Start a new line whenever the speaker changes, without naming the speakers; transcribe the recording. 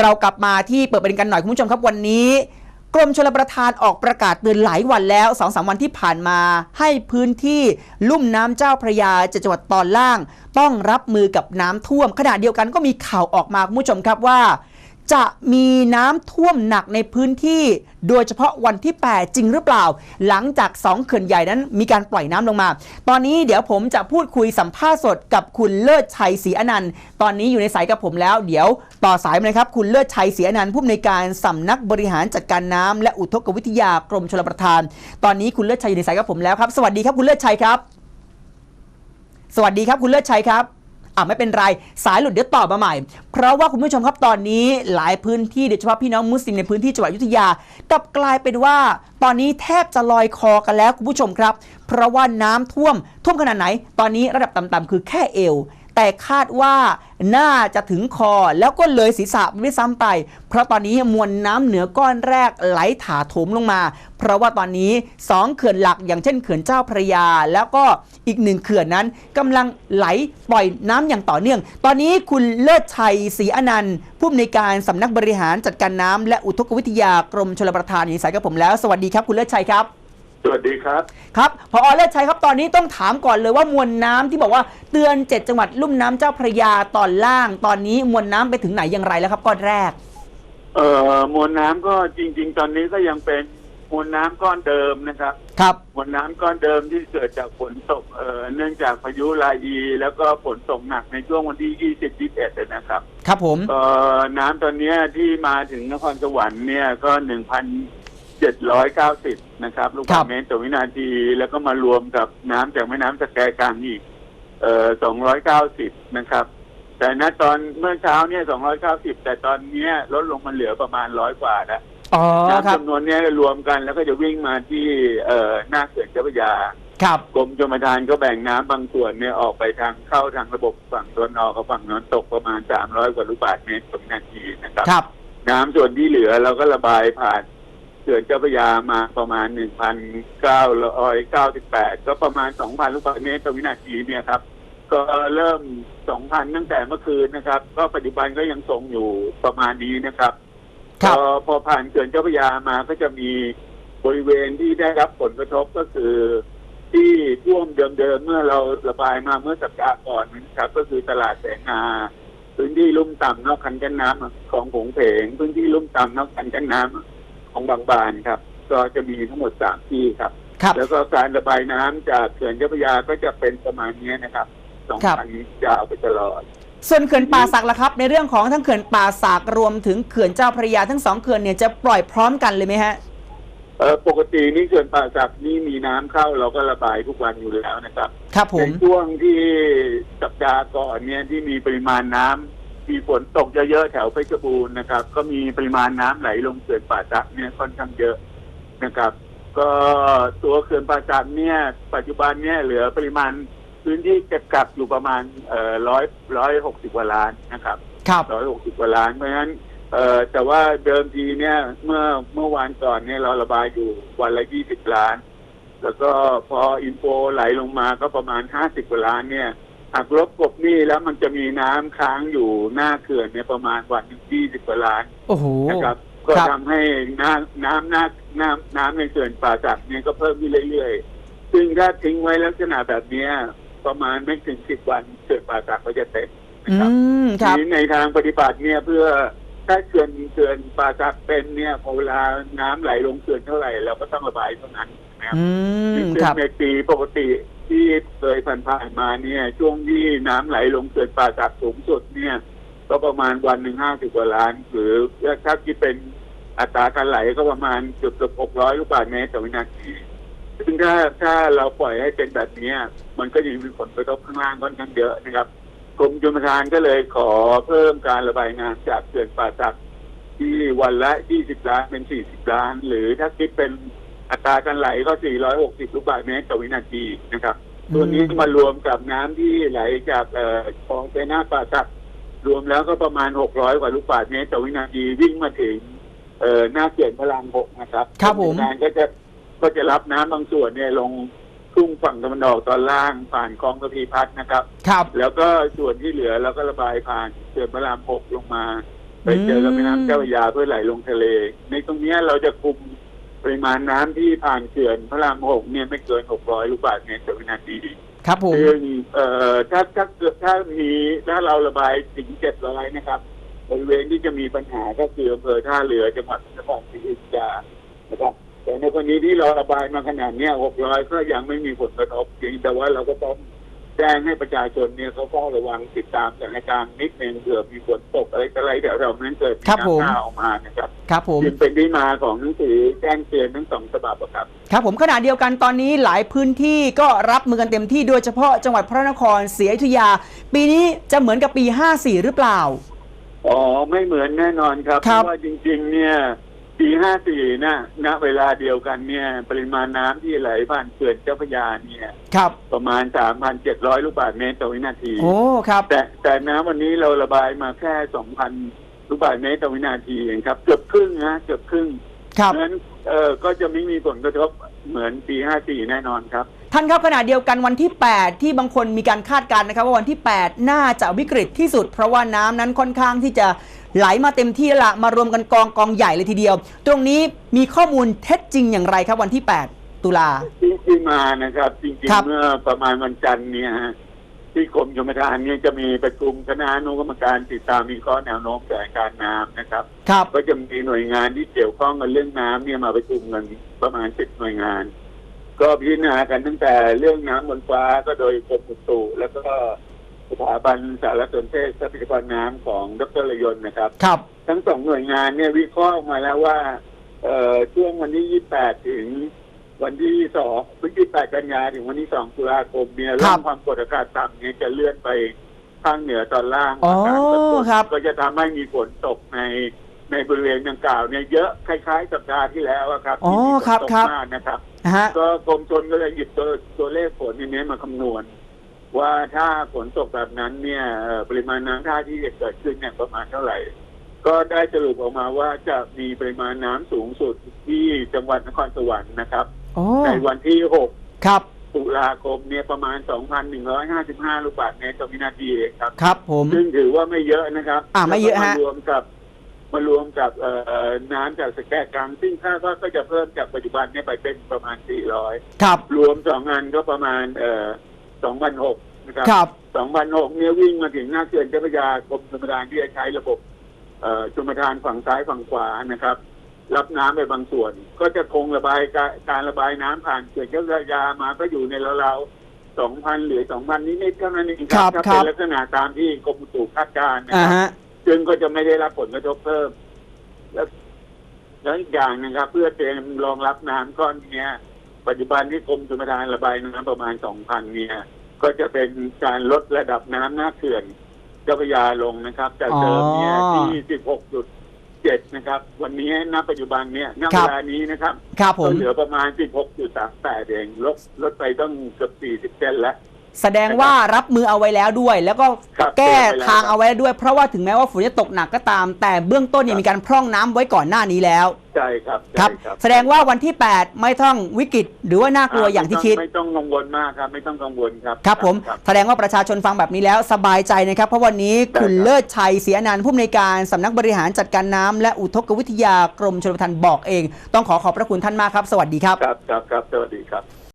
เรากลับมาที่เปิดประเด็นกันหน่อยคุณผู้ชมครับวันนี้ กรมชลประทานออกประกาศเตือนหลายวันแล้วสองสาวันที่ผ่านมาให้พื้นที่ลุ่มน้ำเจ้าพระยาจังหวัดตอนล่าง ต้องรับมือกับน้ำท่วมขณะเดียวกันก็มีข่าวออกมาคุณผู้ชมครับว่า จะมีน้ำท่วมหนักในพื้นที่ โดยเฉพาะวันที่ 8 จริงหรือเปล่า หลังจาก 2 เขื่อนใหญ่นั้นมีการปล่อยน้ำลงมา ตอนนี้เดี๋ยวผมจะพูดคุยสัมภาษณ์สดกับคุณเลิศชัยศรีอนันต์ ตอนนี้อยู่ในสายกับผมแล้ว เดี๋ยวต่อสายมาเลยครับ คุณเลิศชัยศรีอนันต์ผู้อำนวยการสำนักบริหารจัดการน้ำและอุทกวิทยากรมชลประทาน ตอนนี้คุณเลิศชัยอยู่ในสายกับผมแล้วครับ สวัสดีครับคุณเลิศชัยครับ สวัสดีครับคุณเลิศชัยครับ อ่าไม่เป็นไรสายหลุดเดี๋ยวตอบมาใหม่ เพราะว่าคุณผู้ชมครับตอนนี้หลายพื้นที่โดยเฉพาะพี่น้องมุสลิมในพื้นที่จังหวัดอยุธยากลับกลายเป็นว่า ตอนนี้แทบจะลอยคอกันแล้วคุณผู้ชมครับ เพราะว่าน้ำท่วมท่วมขนาดไหน ตอนนี้ระดับต่ำๆคือแค่เอว แต่คาดว่าน่าจะถึงคอแล้วก็เลยศีรษะไม่ซ้ำไป เพราะตอนนี้มวลน้ำเหนือก้อนแรกไหลถาโถมลงมา เพราะว่าตอนนี้2เขื่อนหลักอย่างเช่นเขื่อนเจ้าพระยา แล้วก็อีกหนึ่งเขื่อนนั้นกำลังไหลปล่อยน้ำอย่างต่อเนื่อง ตอนนี้คุณเลิศชัยศรีอนันต์ผู้อำนวยการสำนักบริหารจัดการน้ำและอุทกวิทยากรมชลประทานอยู่ในสายกับผมแล้ว สวัสดีครับคุณเลิศชัยครับ
สวัสดีครับ
ครับพอเลิศชัยครับตอนนี้ต้องถามก่อนเลยว่ามวลน้ำที่บอกว่าเตือน 7 จังหวัดลุ่มน้ำเจ้าพระยาตอนล่าง ตอนนี้มวลน้ำไปถึงไหนอย่างไรแล้วครับก้อนแรก
เอ่อมวลน้ำก็จริง ๆ ตอนนี้ก็ยังเป็นมวลน้ำก้อนเดิมนะครับ
ครับ
มวลน้ำก้อนเดิมที่เกิดจากฝนตกเอ่อเนื่องจากพายุลาอี แล้วก็ฝนตกหนักในช่วงวันที่ 20 21นะครับ
ครับผม
เอ่อน้ำตอนเนี้ยที่มาถึงนครสวรรค์เนี่ยก็ 1,790นะครับ ลูก
ครับ
บาศก์เมตรต่อวินาที แล้วก็มารวมกับน้ำจากแม่น้ำสแกกลางอีกเอ่อ290นะครับ แต่ณตอนเมื่อเช้าเนี่ย290แต่ตอนเนี้ยลดลงมาเหลือประมาณร้อยกว่าแล้ว
อ๋อค
น้ำ
รับ
จำนวนเนี้ยรวมกันแล้วก็จะวิ่งมาที่เอ่อหน้าเขื่อนเจ้าพระยา
ครับ
กรมชลประทานก็แบ่งน้ำบางส่วนเนี่ยออกไปทางเข้าทางระบบฝั่งตะวันออกกับฝั่งตะวันตกประมาณ300กว่าลูกบาศก์เมตรต่อวินาทีนะครับ
ครับ
น้ำส่วนที่เหลือเราก็ระบายผ่าน เขื่อนเจ้าพระยามาประมาณ1,998ก็ประมาณ2,000ลูกบาศก์เมตรต่อวินาทีเนี่ยครับ ก็เริ่ม2,000ตั้งแต่เมื่อคืนนะครับ ก็ปัจจุบันก็ยังทรงอยู่ประมาณนี้นะครับ
ครับ
พอพอผ่านเขื่อนเจ้าพระยามาก็จะมีบริเวณที่ได้รับผลกระทบก็คือ ที่ท่วมเดิมๆเมื่อเราระบายมาเมื่อสัปดาห์ก่อนนะครับ ก็คือตลาดแสงนาพื้นที่ลุ่มต่ำนอกคันกั้นน้ำของผงเพงพื้นที่ลุ่มต่ำนอกคันกั้นน้ำ ของบางบานครับ ก็จะมีทั้งหมดสามที่ครับ
ครับ
แล้วก็การระบายน้ำจากเขื่อนเจ้าพระยาก็จะเป็นประมาณนี้นะครับสอง
ครับ
พันยาวไปตลอด
ส่วนเขื่อนป่าสักล่ะครับ ในเรื่องของทั้งเขื่อนป่าสักรวมถึงเขื่อนเจ้าพระยาทั้งสองเขื่อนเนี่ยจะปล่อยพร้อมกันเลยไหมฮะ
เออปกตินี่เขื่อนป่าสักนี่มีน้ำเข้าเราก็ระบายทุกวันอยู่แล้วนะครับ
ครับผม
ในช่วงที่สัปดาห์ก่อนเนี่ยที่มีปริมาณน้ำ มีฝนตกเยอะๆแถวเพชรบูรณ์นะครับ ก็มีปริมาณน้ำไหลลงเขื่อนป่าสักเนี่ยค่อนข้างเยอะนะครับ ก็ตัวเขื่อนป่าสักเนี่ย ปัจจุบันเนี่ยเหลือปริมาณพื้นที่เก็บกักอยู่ประมาณเอ่อร้อยร้อยหกสิบกว่าล้านนะครับ
ครับ
ร้อยหกสิบกว่าล้านเพราะฉะนั้นเอ่อแต่ว่าเดิมทีเนี่ย เมื่อเมื่อวานก่อนเนี่ยเราระบายอยู่วันละยี่สิบล้าน แล้วก็พออินโฟไหลลงมาก็ประมาณห้าสิบกว่าล้านเนี่ย หักลบกบหนี้แล้วมันจะมีน้ำค้างอยู่หน้าเขื่อนเนี่ยประมาณวันยี่สิบกว่าล้าน
โอ้โห
นะครับ ก็
ครับ
ทำให้น้ำน้ำหน้าน้ำน้ำในเขื่อนป่าสักเนี่ยก็เพิ่มขึ้นเรื่อยๆ ซึ่งถ้าทิ้งไว้ลักษณะแบบเนี้ยประมาณไม่ถึงสิบวันเขื่อนป่าสักก็จะเต็มนะ
อื
ครับ
มครับ
ทีนี้ในทางปฏิบัติเนี่ยเพื่อถ้าเขื่อนเขื่อนป่าสักเป็นเนี่ยพอเวลาน้ำไหลลงเขื่อนเท่าไหร่เราก็ต้องระบายเท่านั้นนะครับ
อืม
ซึ่ง
ครับ
ในปีปกติ ที่เคยผ่านๆมาเนี่ย ช่วงที่น้ำไหลลงเขื่อนป่าสักสูงสุดเนี่ย ก็ประมาณวันหนึ่งห้าสิบกว่าล้าน หรือถ้าคิดเป็นอัตราการไหลก็ประมาณเกือบเกือบหกร้อยลูกบาศก์เมตรต่อวินาทีซึ่งถ้าถ้าเราปล่อยให้เป็นแบบเนี้ยมันก็ยังมีผลกระทบข้างล่างค่อนข้างเยอะนะครับกรมชลประทานก็เลยขอเพิ่มการระบายน้ำจากเขื่อนป่าสักที่วันละ 20 ล้านเป็น 40 ล้าน หรือถ้าคิดเป็น อัตราการไหลก็ 460 ลูกบาศก์เมตรต่อวินาทีนะครับ ตัวนี้มารวมกับน้ำที่ไหลจากเอ่อคลองไปหน้าป่าสักรวมแล้วก็ประมาณ 600 กว่าลูกบาศก์เมตรต่อวินาทีวิ่งมาถึงเอ่อหน้าเขื่อนพระรามหกนะครับ
ครับผม
กรชลปทานก็จะก็จะรับน้ำบางส่วนเนี่ยลงทุ่งฝั่งตะวันออกตอนล่างผ่านคลองกระพีพัฒน์นะครับ
ครับ
แล้วก็ส่วนที่เหลือเราก็ระบายผ่านเขื่อนพระรามหกลงมา ไปเจอกับ
อืม
แม่น้ำเจ้าพระยาเพื่อไหลลงทะเล ในตรงเนี้ยเราจะคุม ปริมาณน้ำที่ผ่านเขื่อนพระรามหกเนี่ยไม่เกิน600ลูกบาศก์เมตรต่อวินาที
ครับผม
ซึ่งเอ่อถ้าถ้าเกิดถ้ามีถ้าเราระบายถึง700นะครับบริเวณที่จะมีปัญหาก็คืออำเภอท่าเรือจังหวัดนครศรีอยุธยานะครับแต่ในกรณีที่เราระบายมาขนาดเนี้ย600ก็ยังไม่มีผลกระทบเพียงแต่ว่าเราก็ต้อง แจ้งให้ประชาชนเนี่ยเขาเฝ้าระวังติดตามสถานการณ์นิดนึงเผื่อมีฝนตกอะไรต่ออะไรเดี๋ยวเรานั้นเกิด
ครับผม
น้ำท่าออกมานะครับ
ครับผม
จึงเป็นที่มาของหนังสือแจ้งเตือนทั้งสองฉบับอะครับ
ครับผมขณะเดียวกันตอนนี้หลายพื้นที่ก็รับมือกันเต็มที่โดยเฉพาะจังหวัดพระนครศรีอยุธยา ปีนี้จะเหมือนกับปี 54 หรือเปล่า
อ๋อไม่เหมือนแน่นอนครับ
ค
เพ
รับ
ราะว่าจริง ๆ เนี่ย ปีห้าสี่นะณเวลาเดียวกันเนี่ย ปริมาณน้ำที่ไหลผ่านเขื่อนเจ้าพระยาเนี่ย
ครับ
ประมาณสามพันเจ็ดร้อยลูกบาศก์เมตรต่อวินาที
โอ้ ครับ
แต่แต่น้ำวันนี้เราระบายมาแค่สองพันลูกบาศก์เมตรต่อวินาทีเองครับ เกือบครึ่งนะเกือบครึ่ง
ครับ
เพราะฉะนั้นเออก็จะไม่มีผลกระทบเหมือนปีห้าสี่แน่นอนครับ
ท่านครับขณะเดียวกันวันที่ 8 ที่บางคนมีการคาดการณ์นะครับว่าวันที่ 8 น่าจะวิกฤตที่สุด เพราะว่าน้ำนั้นค่อนข้างที่จะ ไหลมาเต็มที่แล้วละมารวมกันกองกองใหญ่เลยทีเดียว ตรงนี้มีข้อมูลเท็จจริงอย่างไรครับวันที่ 8 ตุลา
ที่ที่มานะครับ จริง
ครับ
ๆเมื่อประมาณวันจันทร์เนี่ยฮะที่กรมชลประทานเนี่ยจะมีประชุมคณะอนุกรรมการติดตามวิเคราะห์แนวโน้มสถานการณ์น้ำนะครับ
ครับ
ก็จะมีหน่วยงานที่เกี่ยวข้องกับเรื่องน้ำเนี่ยมาประชุมกันประมาณสิบหน่วยงาน ก็พิจารณากันตั้งแต่เรื่องน้ำบนฟ้าก็โดยกรมอุตุแล้วก็ สถาบันสารสนเทศทรัพยากรน้ำของดรระยนต์นะครับ
ครับ
ทั้งสองหน่วยงานเนี่ยวิเคราะห์ออกมาแล้วว่าเอ่อช่วงวันที่ 28 ถึงวันที่2พฤศจิกายนกันยาถึงวันที่ 2 ตุลาคมเนี่ย
ครั
เรื่
บ
องความกดอากาศต่ำเนี่ยจะเลื่อนไปข้างเหนือตอนล่าง
อ๋อ
การกดตก
ครับ
ก็จะทำให้มีฝนตกในในบริเวณดังกล่าวเนี่ยเยอะคล้ายๆ สัปดาห์ที่แล้วอะครับ
อ๋อ
ที่มีฝน
ครับ
ตก
ครับ
มากนะครับ
นะฮะ
ก็กรมชนก็เลยหยิบตัวตัวเลขฝนอันนี้มาคำนวณ ว่าถ้าฝนตกแบบนั้นเนี่ยเอ่อปริมาณน้ำท่าที่จะเกิดขึ้นเนี่ยประมาณเท่าไหร่ ก็ได้สรุปออกมาว่าจะมีปริมาณน้ำสูงสุดที่จังหวัดนครสวรรค์นะครับ
โอ้
ในวันที่
ครับ
6 ตุลาคมเนี่ยประมาณ 2,155 ลูกบาศก์เมตรต่อวินาทีเองครับ
ครับผม
ซึ่งถือว่าไม่เยอะนะครับ
อ่าไม่เยอะฮะ
แล้วก็มารวมกับมารวมกับเอ่อน้ำจากสแกกรังซึ่งคาดว่าก็จะเพิ่มจากปัจจุบันเนี่ยไปเป็นประมาณ 400
ครับ
รวมสองอันก็ประมาณเอ่อ 2,006 นะครับ
ครับ
2,006 เนี่ยวิ่งมาถึงหน้าเขื่อนเจ้าพระยากรมชลประทานที่จะใช้ระบบเอ่อชลประทานฝั่งซ้ายฝั่งขวานะครับ รับน้ำไปบางส่วน ก็จะคงระบายการการระบายน้ำผ่านเขื่อนเจ้าพระยามาก็อยู่ในราวๆ2,000 หรือ 2,000 นิดๆเท่านั้นเองค
ครั
รั
บบ
ถ้า
ครั
เป็น
บ
ลักษณะตามที่กรมอุตุคาดการณ์นะ
อ่า
ครับ
ฮะ
ซึ่งก็จะไม่ได้รับผลกระทบเพิ่ม แล้วแล้วอีกอย่างนะครับ เพื่อเตรียมรองรับน้ำก้อนเนี้ย ปัจจุบันที่กรมชลประทานระบายน้ำประมาณสองพันเนี่ย ก็จะเป็นการลดระดับน้ำหน้าเขื่อนเจ้าพระยาลงนะครับจากเดิมเนี่ย
อ๋อ
ที่สิบหกจุดเจ็ดนะครับ วันนี้ณปัจจุบันเนี่ยณ
ครั
เว
บ
ลานี้นะครับ
ครับผ
ก็
ม
เหลือประมาณสิบหกจุดสามแปดเองลดลดไปต้องเกือบสี่สิบเซนแล้ว
แสดงว่ารับมือเอาไว้แล้วด้วย แล้วก็
ครับ
แก้
เตรียมไว้แล้ว
ทางเอาไว้ด้วย เพราะว่าถึงแม้ว่าฝนจะตกหนักก็ตาม แต่เบื้องต้นเนี่ย
ครับ
มีการพร่องน้ำไว้ก่อนหน้านี้แล้ว
ใช่ครับ
ครับ
ใช่
แสดงว่าวันที่ 8 ไม่ต้องวิกฤต หรือว่าน่ากลัวอย่างที่คิด
ไม่ต้องกังวลมากครับ ไม่ต้องกังวลครับ
ครับผม
ครับ
แสดงว่าประชาชนฟังแบบนี้แล้วสบายใจนะครับ เพราะวันนี้
ได้
คุณ
ครับ
เลิศชัยเสียอนันต์ผู้อำนวยการสำนักบริหารจัดการน้ำและอุทกวิทยากรมชลประทานบอกเอง ต้องขอขอบพระคุณท่านมากครับ สวัสดีครับ
ครับครับครับสวัสดีครับ